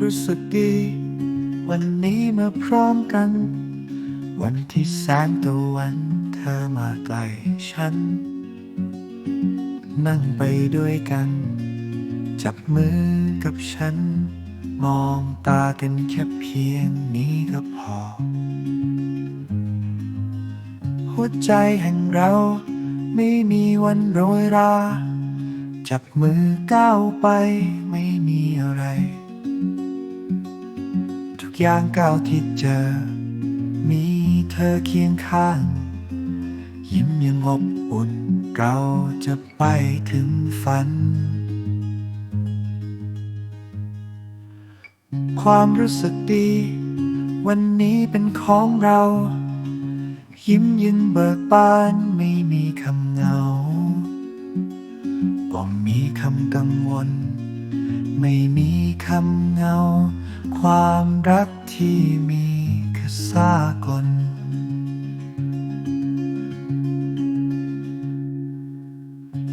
รู้สึกดี วันนี้มาพร้อมกัน วันที่แสงตะวันเธอมาใกล้ฉัน นั่งไปด้วยกัน จับมือกับฉัน มองตากันแค่เพียงนี้ก็พอ หัวใจแห่งเราไม่มีวันโรยรา จับมือก้าวไปไม่มีอะไร อย่างก้าวที่เจอ มีเธอเคียงข้าง ยิ้มยังอบอุ่น เราจะไปถึงฝัน ความรู้สึกดี วันนี้เป็นของเรา ยิ้มยินเบิกบานไม่มีคำเหงาบ่มีคำกังวล ไม่มีคำเงา ความรักที่มีแค่สากล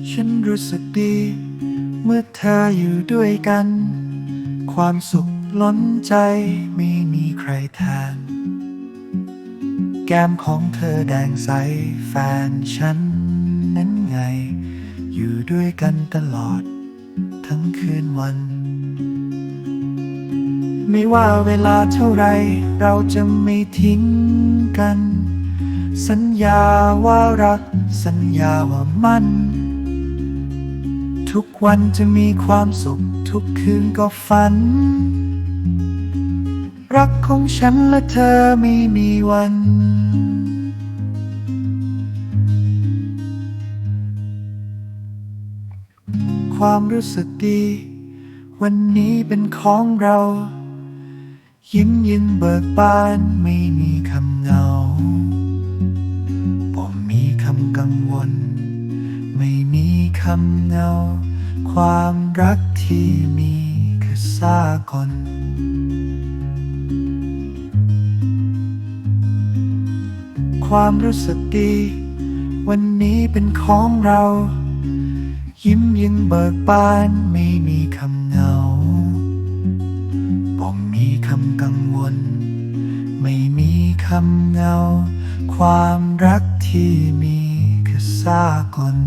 ฉันรู้สึกดี เมื่อเธออยู่ด้วยกัน ความสุขล้นใจไม่มีใครแทน แก้มของเธอแดงใสแฟนฉันนั้นไง อยู่ด้วยกันตลอด ทั้งคืนวัน ไม่ว่าเวลาเท่าไร เราจะไม่ทิ้งกัน สัญญาว่ารัก สัญญาว่ามั่น ทุกวันจะมีความสุข ทุกคืนก็ฝัน รักของฉันและเธอไม่มีวันความรู้สึกดี วันนี้เป็นของเรา ยิ้มยินเบิกบานไม่มีคำเงาบ่มีคำกังวล ไม่มีคำเงา ความรักที่มีคือสากลความรู้สึกดี วันนี้เป็นของเรา ยิ้มยินเบิกบานไคำกังวล ไม่มีคำเงา ความรักที่มีคือซากล